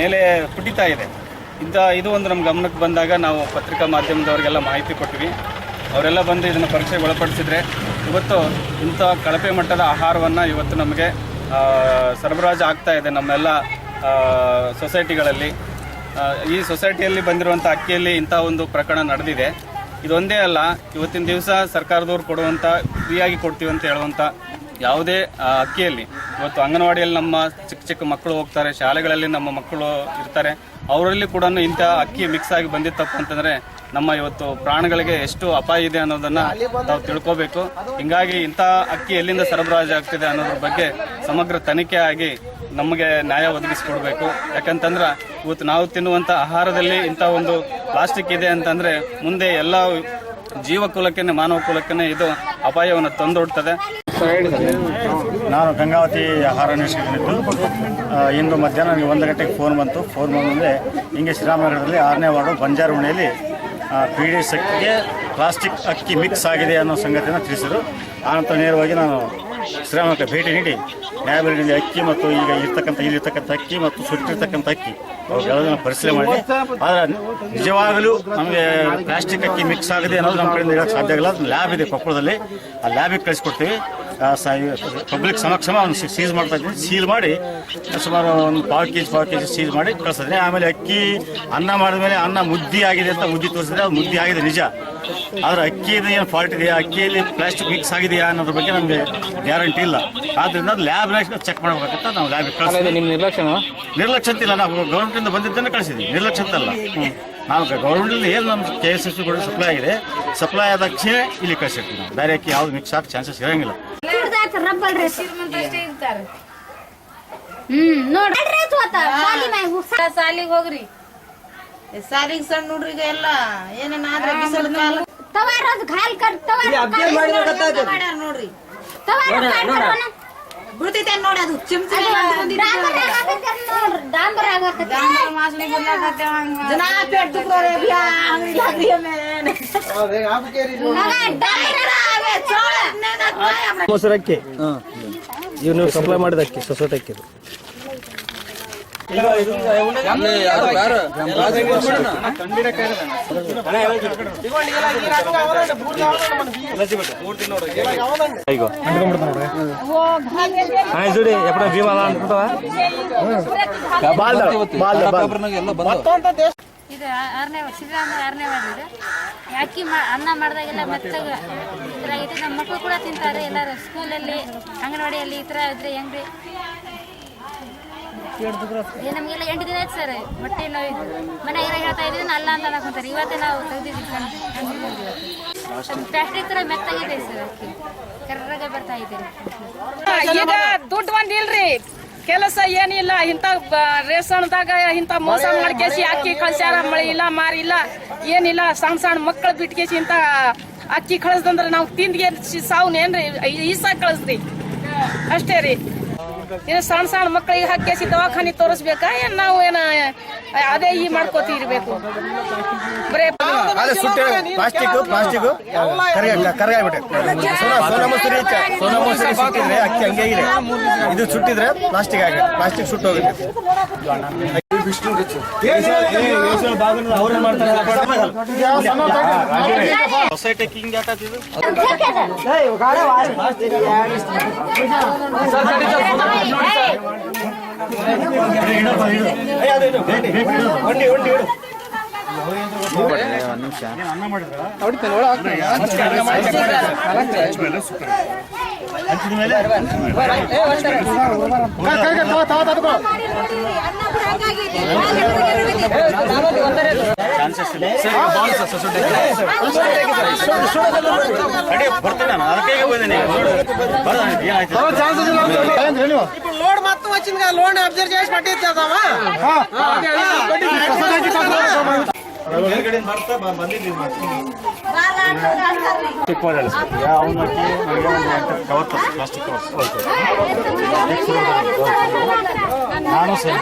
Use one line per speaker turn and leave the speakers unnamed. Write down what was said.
ಮೇಲೆ ಪುಟಿತಾ ಇದೆ. ಇಂಥ ಇದು ಒಂದು ನಮ್ಮ ಗಮನಕ್ಕೆ ಬಂದಾಗ ನಾವು ಪತ್ರಿಕಾ ಮಾಧ್ಯಮದವರಿಗೆಲ್ಲ ಮಾಹಿತಿ ಕೊಟ್ವಿ ಅವರೆಲ್ಲ ಬಂದು ಇದನ್ನು ಪರೀಕ್ಷೆಗೆ ಒಳಪಡಿಸಿದ್ರೆ ಇವತ್ತು ಇಂಥ ಕಳಪೆ ಮಟ್ಟದ ಆಹಾರವನ್ನು ಇವತ್ತು ನಮಗೆ ಸರಬರಾಜು ಆಗ್ತಾ ಇದೆ ನಮ್ಮೆಲ್ಲ ಸೊಸೈಟಿಗಳಲ್ಲಿ. ಈ ಸೊಸೈಟಿಯಲ್ಲಿ ಬಂದಿರುವಂಥ ಅಕ್ಕಿಯಲ್ಲಿ ಇಂಥ ಒಂದು ಪ್ರಕರಣ ನಡೆದಿದೆ. ಇದೊಂದೇ ಅಲ್ಲ, ಇವತ್ತಿನ ದಿವಸ ಸರ್ಕಾರದವ್ರು ಕೊಡುವಂಥ, ಫ್ರೀಯಾಗಿ ಕೊಡ್ತೀವಿ ಅಂತ ಹೇಳುವಂಥ ಯಾವುದೇ ಅಕ್ಕಿಯಲ್ಲಿ ಇವತ್ತು ಅಂಗನವಾಡಿಯಲ್ಲಿ ನಮ್ಮ ಚಿಕ್ಕ ಚಿಕ್ಕ ಮಕ್ಕಳು ಹೋಗ್ತಾರೆ, ಶಾಲೆಗಳಲ್ಲಿ ನಮ್ಮ ಮಕ್ಕಳು ಇರ್ತಾರೆ. ಅವರಲ್ಲಿ ಕೂಡ ಇಂಥ ಅಕ್ಕಿ ಮಿಕ್ಸ್ ಆಗಿ ಬಂದಿತ್ತಪ್ಪ ಅಂತಂದ್ರೆ ನಮ್ಮ ಇವತ್ತು ಪ್ರಾಣಗಳಿಗೆ ಎಷ್ಟು ಅಪಾಯ ಇದೆ ಅನ್ನೋದನ್ನ ನಾವು ತಿಳ್ಕೋಬೇಕು. ಹಿಂಗಾಗಿ ಇಂಥ ಅಕ್ಕಿ ಎಲ್ಲಿಂದ ಸರಬರಾಜು ಆಗ್ತಿದೆ ಅನ್ನೋದ್ರ ಬಗ್ಗೆ ಸಮಗ್ರ ತನಿಖೆ ಆಗಿ ನಮಗೆ ನ್ಯಾಯ ಒದಗಿಸಿಕೊಡ್ಬೇಕು. ಯಾಕಂತಂದ್ರೆ ಇವತ್ತು ನಾವು ತಿನ್ನುವಂಥ ಆಹಾರದಲ್ಲಿ ಇಂಥ ಒಂದು ಪ್ಲಾಸ್ಟಿಕ್ ಇದೆ ಅಂತಂದ್ರೆ ಮುಂದೆ ಎಲ್ಲ ಜೀವ ಕುಲಕ್ಕೆ ಮಾನವ ಕುಲಕ್ಕೇ ಇದು ಅಪಾಯವನ್ನು ತಂದೊಡ್ತದೆ.
ನಾನು ಗಂಗಾವತಿ ಆಹಾರ ನಿರೀಕ್ಷಕನಿದ್ದು ಇಂದು ಮಧ್ಯಾಹ್ನ ನನಗೆ ಒಂದು ಗಂಟೆಗೆ ಫೋನ್ ಬಂತು. ಫೋನ್ ಬಂದರೆ ಹಿಂಗೆ ಶ್ರೀರಾಮನಗರದಲ್ಲಿ ಆರನೇ ವಾರ್ಡು ಬಂಜಾರಮನೆಯಲ್ಲಿ ಪಿ ಡಿ ಸಕ್ಕಿಗೆ ಪ್ಲಾಸ್ಟಿಕ್ ಅಕ್ಕಿ ಮಿಕ್ಸ್ ಆಗಿದೆ ಅನ್ನೋ ಸಂಗತಿಯನ್ನು ತಿಳಿಸಿದರು. ಆನಂತರ ನೇರವಾಗಿ ನಾನು ಶ್ರೀರಾಮನಗರ ಭೇಟಿ ನೀಡಿ ನ್ಯಾಯಬೆಲೆಯಲ್ಲಿ ಅಕ್ಕಿ ಮತ್ತು ಈಗ ಇರ್ತಕ್ಕಂಥ, ಇಲ್ಲಿರ್ತಕ್ಕಂಥ ಅಕ್ಕಿ ಮತ್ತು ಸುಟ್ಟಿರ್ತಕ್ಕಂಥ ಅಕ್ಕಿ ಅವುಗಳೆಲ್ಲ ಪರಿಶೀಲನೆ ಮಾಡಿ ಆದರೆ ನಿಜವಾಗಲೂ ನಮಗೆ ಪ್ಲಾಸ್ಟಿಕ್ ಅಕ್ಕಿ ಮಿಕ್ಸ್ ಆಗಿದೆ ಅನ್ನೋದು ನಮ್ಮ ಕಡೆಯಿಂದ ಹೇಳೋಕ್ಕೆ ಸಾಧ್ಯ ಇಲ್ಲ ಲ್ಯಾಬ್ ಇದೆ ಕೊಪ್ಪಳದಲ್ಲಿ. ಆ ಲ್ಯಾಬಿಗೆ ಕಳಿಸ್ಕೊಡ್ತೀವಿ. ಪಬ್ಲಿಕ್ ಸಮಕ್ಷಮ ಅವ್ನು ಸೀಲ್ ಮಾಡ್ತಾ ಇದ್ದೀನಿ ಸೀಲ್ ಮಾಡಿ ಸುಮಾರು ಒಂದು ಪಾವು ಕೆ ಜಿ ಪಾವು ಕೆ ಜಿ ಸೀಲ್ ಮಾಡಿ ಕಳಿಸಿದ್ರೆ. ಆಮೇಲೆ ಅಕ್ಕಿ ಅನ್ನ ಮಾಡಿದ ಮೇಲೆ ಅನ್ನ ಮುದ್ದಿ ಆಗಿದೆ ಅಂತ ಮುದ್ದಿ ತೋರಿಸಿದ್ರೆ ಅದು ಮುದ್ದಿ ಆಗಿದೆ ನಿಜ. ಆದರೆ ಅಕ್ಕಿದ ಏನು ಫಾಲ್ಟ್ ಇದೆಯಾ? ಅಕ್ಕಿಯಲ್ಲಿ ಪ್ಲಾಸ್ಟಿಕ್ ಮಿಕ್ಸ್ ಆಗಿದೆಯಾ ಅನ್ನೋದ್ರ ಬಗ್ಗೆ ನಮಗೆ ಗ್ಯಾರಂಟಿ ಇಲ್ಲ. ಆದ್ದರಿಂದ ಅದು ಲ್ಯಾಬ್ನಾಗ ಚೆಕ್ ಮಾಡಬೇಕಂತ ನಾವು ಲ್ಯಾಬ್ ಕಳಿಸ್ತೀವಿ
ನಿಮ್ಮ ನಿರ್ಲಕ್ಷ್ಯ
ನಿರ್ಲಕ್ಷ್ಯ ಅಂತಿಲ್ಲ ನಾವು ಗೌರ್ಮೆಂಟಿಂದ ಬಂದಿದ್ದನ್ನು ಕಳಿಸಿದ್ವಿ. ನಿರ್ಲಕ್ಷ್ಯ ಅಂತಲ್ಲ ನಾವು ಗೌರ್ಮೆಂಟಿಂದ ಏನು ನಮ್ಮ ಕೆ ಎಸ್ ಎಸ್ ಸಪ್ಲೈ ಆಗಿದೆ ಸಪ್ಲೈ ಆದ ತಕ್ಷಣ ಇಲ್ಲಿ ಕಳಿಸಿರ್ತೀವಿ ನಾವು. ಬೇರೆ ಅಕ್ಕಿ ಯಾವ್ದು ಮಿಕ್ಸ್ ಆಗಿ ಚಾನ್ಸಸ್ ಇರೋಂಗಿಲ್ಲ.
ರಬ್ಬಲ್ ಹ್ಮ್ ನೋಡ್ರಿ ಸಾಲಿ ಮ್ಯಾಗ ಹೋಗ್-
ಸಾಲಿಗೆ ಹೋಗ್ರಿ ಸಾಲಿಗೆ ಸಣ್ಣ ಹುಡ್ರಿಗೆ ಎಲ್ಲ ಏನೇನ್ ಆದ್ರೆ ಬಿಸಿಲು ಕಾಲ
ತವಾರ ಅದು ಖಾಲಿ ಕಟ್ ತವಾರ
ಮಾಡ್ಯಾರ ನೋಡ್ರಿ
ತವಾರ ಕಾಲ್
ಬಿಡ್ತೈತೆ ನೋಡಿ ಅದು ಚಿಮ್ಚಿ
ಡಾಂಬರ್ ಆಗತ್ತೆ ನೋಡ್ರಿ ಡಾಂಬರ್ ಆಗತ್ತೆ
ಜನ ಪೇಟ್ ತುಕ್ರೋರೆ ಬಿಯಾ ಅಂಗಡಿ ಹಾಕ್ರಿ ಆಮೇಲೆ.
ಮೊಸರು ಅಕ್ಕಿ ಇವ್ ನೀವು ಸಪ್ಲೈ ಮಾಡಿದ ಅಕ್ಕಿ ಸೊಸೈಟಿ ಅಕ್ಕಿ ಜೋಡಿ ಬಾಲ್ ಭೀಮ ಅಲ್ಲ ಅನ್ಬಿಟ್ಟವ
ಇದು ಆರನೇ ಸಿದ್ದರಾಮಯ್ಯ ಆರನೇ ವಾರ್ಡ್ ಇದು ಅಕ್ಕಿ ಅನ್ನ ಮಾಡಿದಾಗೆಲ್ಲ ಮೆತ್ತಗೆ ಇದ್ರಾಗೈತೆ ನಮ್ಮ ಮಕ್ಕಳು ಕೂಡ ತಿಂತಾರೆ ಎಲ್ಲರೂ. ಸ್ಕೂಲಲ್ಲಿ, ಅಂಗನವಾಡಿಯಲ್ಲಿ ಈ ಥರ ಇದ್ರೆ ಹೆಂಗ್ರಿ? ನಮಗೆಲ್ಲ ಎಂಟು ದಿನ ಆಯ್ತು ಸರ್. ಹೊಟ್ಟೆ ನೋವಿದ್ದು ಮನೆಗೆಲ್ಲ ಹೇಳ್ತಾ ಇದ್ದೀವಿ ಅಲ್ಲ ಅಂತ ಅನ್ಕೊಂತಾರೆ. ಇವತ್ತೇ ನಾವು ತೆಗೆದಿದ್ದೀವಿ ಫ್ಯಾಕ್ಟ್ರಿ ಥರ ಮೆತ್ತಾಗಿದೆ ಸರ್ ಅಕ್ಕಿ. ಕರ್ರಗೆ ಬರ್ತಾ
ಇದ್ದೀರಿ ದುಡ್ಡು ಒಂದಿಲ್ರಿ ಕೆಲಸ ಏನಿಲ್ಲ ಇಂತ ರೇಷನ್ದಾಗ ಇಂಥ ಮೋಸ ಮಾಡ್ಕೇಸಿ ಅಕ್ಕಿ ಕಳ್ಸ್ಯಾರ ಮಳೆ ಇಲ್ಲ ಮಾರಿಲ್ಲ ಏನಿಲ್ಲ ಸಣ್ಣ ಸಣ್ಣ ಮಕ್ಕಳು ಬಿಟ್ಕೇಸಿ ಇಂಥ ಅಕ್ಕಿ ಕಳಿಸ್ದಂದ್ರೆ ನಾವು ತಿಂದ್ಗೆ ಸಾವುನೇನ್ರಿ ಈಸಾಗ ಕಳಿಸ್ರಿ. ಅಷ್ಟೇ ರೀ. ಇದು ಸಣ್ಣ ಸಣ್ಣ ಮಕ್ಕಳಿಗೆ ಹಾಕಿ ದವಾಖಾನೆ ತೋರಿಸ್ಬೇಕಾ? ಏನ್ ನಾವು ಏನ, ಅದೇ ಈ ಮಾಡ್ಕೋತಿ ಇರ್ಬೇಕು. ಬರೇ
ಪ್ಲಾಸ್ಟಿಕ್ ಪ್ಲಾಸ್ಟಿಕ್. ಸೋನಾ ಸುಟ್ಟಿದ್ರೆ ಅಕ್ಕಿ ಹಂಗೆ ಇದೆ. ಇದು ಸುಟ್ಟಿದ್ರೆ ಪ್ಲಾಸ್ಟಿಕ್ ಆಗಿದೆ ಪ್ಲಾಸ್ಟಿಕ್ ಸುಟ್ಟು ಹೋಗುತ್ತೆ ಸೊಸೈಟಿ ಹಿಂಗೆ ಆಟಾತಿದ್ದು ಅನ್ನ ಮಾಡಿದ್ರ ಹಂಚಿದ ಮೇಲೆ ಚಾನ್ಸಸ್ ಇಲ್ಲ ಅಡಿ ಬರ್ತೇನೆ ನಾನು ಅದಕ್ಕೆ ಹೋಗಿದ್ದೇನೆ ಏನಾಯ್ತು
లోడ్ మొత్తం వచ్చింది కదా లోన్ అబ్జర్వ్ చేసి పట్టించేద్దామా
ಮೇಲ್ಗಡೆಯಿಂದ ಬರ್ತಾ ಬ- ಬಂದಿದ್ದೀವಿ ಚಿಕ್ಕವಾಡಲ್ಲಿ ಅವನಕ್ಕೆ ನನಗೆ ಒಂದು ಎಂಟು ಕವರ್ ಪ್ಲಾಸ್ಟಿಕ್ ಕವರ್ಸ್ ನಾನು ಸೇಮ್